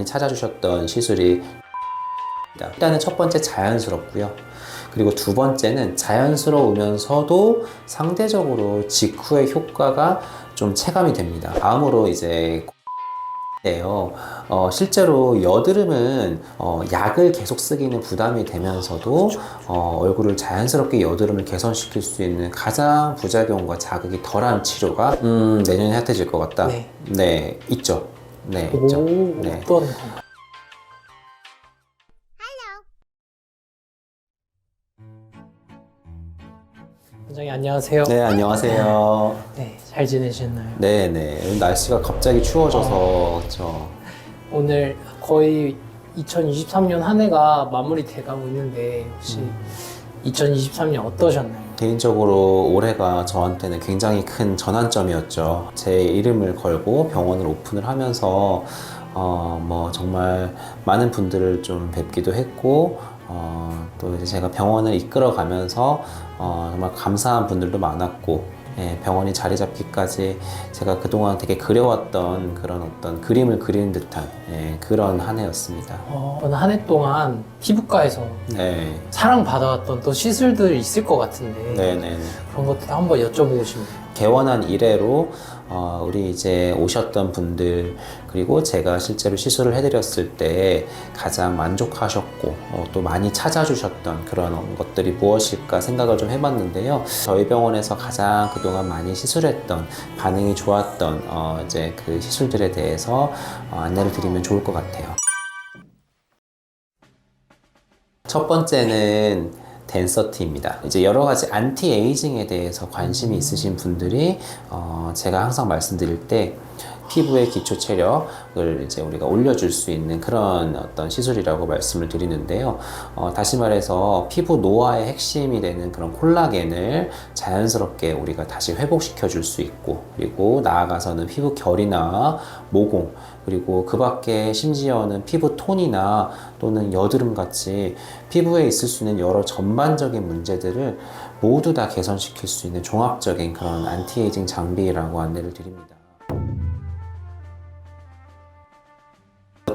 많이 찾아주셨던 시술이 일단은 첫 번째 자연스럽고요. 그리고 두 번째는 자연스러우면서도 상대적으로 직후의 효과가 좀 체감이 됩니다. 다음으로 이제 예요. 어, 실제로 여드름은 어, 약을 계속 쓰기는 부담이 되면서도 어, 얼굴을 자연스럽게 여드름을 개선시킬 수 있는 가장 부작용과 자극이 덜한 치료가 음, 내년에 핫해질 것 같다. 네. 네, 있죠. 네, 오, 있죠. 네. 어떤 건가요? 원장님 안녕하세요. 네, 안녕하세요. 네, 잘 지내셨나요? 네, 네. 날씨가 갑자기 추워져서 그렇죠. 오늘 거의 2023년 한 해가 마무리 돼가고 있는데 혹시 음. 2023년 어떠셨나요? 개인적으로 올해가 저한테는 굉장히 큰 전환점이었죠. 제 이름을 걸고 병원을 오픈을 하면서 어, 뭐 정말 많은 분들을 좀 뵙기도 했고 어, 또 이제 제가 병원을 이끌어 가면서 어, 정말 감사한 분들도 많았고 예, 병원이 자리 잡기까지 제가 그동안 되게 그려왔던 그런 어떤 그림을 그리는 듯한 예, 그런 한 해였습니다. 어, 한해 동안 피부과에서 네, 사랑받아왔던 또 시술들 있을 것 같은데 네, 네. 네. 그런 것도 한번 여쭤보고 싶네요. 개원한 이래로 어, 우리 이제 오셨던 분들 그리고 제가 실제로 시술을 해드렸을 때 가장 만족하셨고 어, 또 많이 찾아주셨던 그런 것들이 무엇일까 생각을 좀 해봤는데요. 저희 병원에서 가장 그동안 많이 시술했던 반응이 좋았던 어, 이제 그 시술들에 대해서 어, 안내를 드리면 좋을 것 같아요. 첫 번째는 댄서티입니다. 이제 여러 가지 안티 에이징에 대해서 관심이 있으신 분들이 어, 제가 항상 말씀드릴 때 피부의 기초 체력을 이제 우리가 올려줄 수 있는 그런 어떤 시술이라고 말씀을 드리는데요. 어, 다시 말해서 피부 노화의 핵심이 되는 그런 콜라겐을 자연스럽게 우리가 다시 회복시켜 줄 수 있고 그리고 나아가서는 피부 결이나 모공 그리고 그 밖에 심지어는 피부 톤이나 또는 여드름 같이 피부에 있을 수 있는 여러 전반적인 문제들을 모두 다 개선시킬 수 있는 종합적인 그런 안티에이징 장비라고 안내를 드립니다.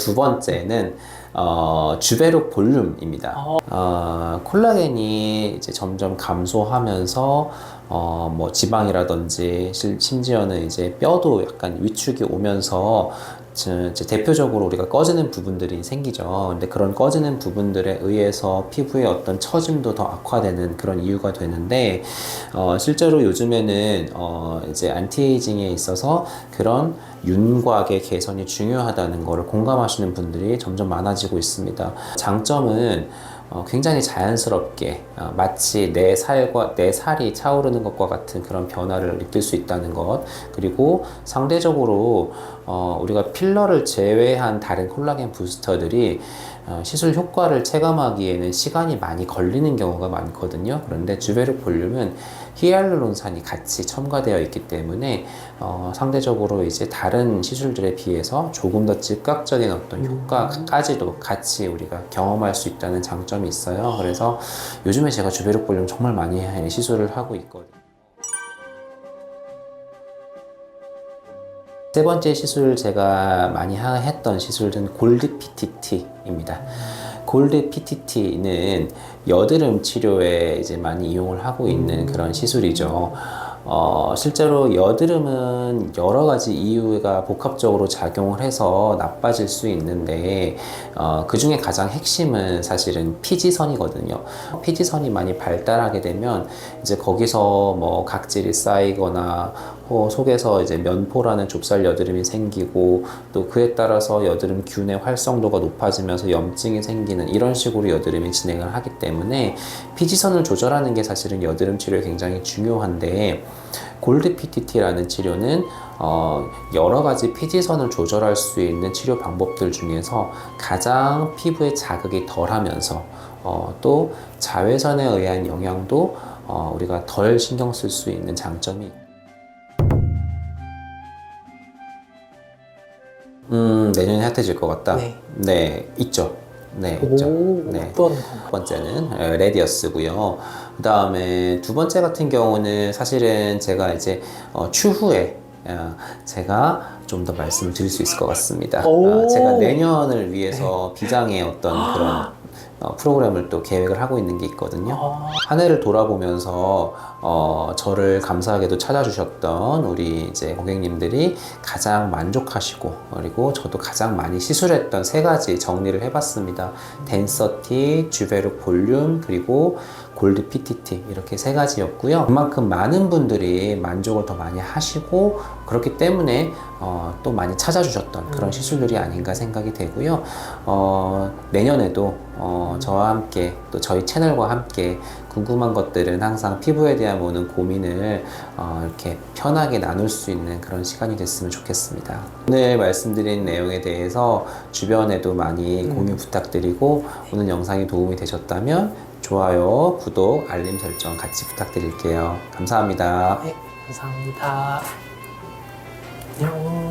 두 번째는 어, 주베룩 볼륨입니다. 어. 어, 콜라겐이 이제 점점 감소하면서 어, 뭐 지방이라든지 실- 심지어는 이제 뼈도 약간 위축이 오면서 대표적으로 우리가 꺼지는 부분들이 생기죠. 근데 그런 꺼지는 부분들에 의해서 피부의 어떤 처짐도 더 악화되는 그런 이유가 되는데 어, 실제로 요즘에는 어, 이제 안티에이징에 있어서 그런 윤곽의 개선이 중요하다는 것을 공감하시는 분들이 점점 많아지고 있습니다. 장점은 어, 굉장히 자연스럽게 어, 마치 내 살과 내 살이 차오르는 것과 같은 그런 변화를 느낄 수 있다는 것. 그리고 상대적으로 어, 우리가 필러를 제외한 다른 콜라겐 부스터들이 어, 시술 효과를 체감하기에는 시간이 많이 걸리는 경우가 많거든요. 그런데 주베르 볼륨은 히알루론산이 같이 첨가되어 있기 때문에 어, 상대적으로 이제 다른 시술들에 비해서 조금 더 즉각적인 어떤 효과까지도 같이 우리가 경험할 수 있다는 장점이 있어요. 그래서 요즘에 제가 주베르 볼륨 정말 많이 시술을 하고 있거든요. 세 번째 시술 제가 많이 하- 했던 시술은 골드 PTT입니다. 골드 PTT는 여드름 치료에 이제 많이 이용을 하고 있는 그런 시술이죠. 어, 실제로 여드름은 여러 가지 이유가 복합적으로 작용을 해서 나빠질 수 있는데 어, 그 중에 가장 핵심은 사실은 피지선이거든요. 피지선이 많이 발달하게 되면 이제 거기서 뭐 각질이 쌓이거나 어, 속에서 이제 면포라는 좁쌀 여드름이 생기고 또 그에 따라서 여드름 균의 활성도가 높아지면서 염증이 생기는 이런 식으로 여드름이 진행을 하기 때문에 피지선을 조절하는 게 사실은 여드름 치료에 굉장히 중요한데 골드 PTT라는 치료는 어, 여러 가지 피지선을 조절할 수 있는 치료 방법들 중에서 가장 피부에 자극이 덜하면서 어, 또 자외선에 의한 영향도 어, 우리가 덜 신경 쓸 수 있는 장점이 음, 내년에 핫해질 것 같다. 네. 네, 있죠. 네, 있죠. 오, 네. 어떤? 첫 번째는 에, 레디어스고요. 그 다음에 두 번째 같은 경우는 사실은 제가 이제 어, 추후에 어, 제가 좀 더 말씀을 드릴 수 있을 것 같습니다. 오. 아, 제가 내년을 위해서 비장의 어떤 그런 어, 프로그램을 또 계획을 하고 있는 게 있거든요. 아, 한 해를 돌아보면서 어, 저를 감사하게도 찾아주셨던 우리 이제 고객님들이 가장 만족하시고 그리고 저도 가장 많이 시술했던 세 가지 정리를 해봤습니다. 덴서티, 주베르 볼륨 그리고 골드 PTT 이렇게 세 가지였고요. 그만큼 많은 분들이 만족을 더 많이 하시고 그렇기 때문에 어, 또 많이 찾아주셨던 그런 시술들이 아닌가 생각이 되고요. 어, 내년에도 어, 저와 함께 또 저희 채널과 함께 궁금한 것들은 항상 피부에 대한 모든 고민을 어, 이렇게 편하게 나눌 수 있는 그런 시간이 됐으면 좋겠습니다. 오늘 말씀드린 내용에 대해서 주변에도 많이 공유 부탁드리고 오늘 영상이 도움이 되셨다면 좋아요, 구독, 알림 설정 같이 부탁드릴게요. 감사합니다. 네, 감사합니다. 안녕.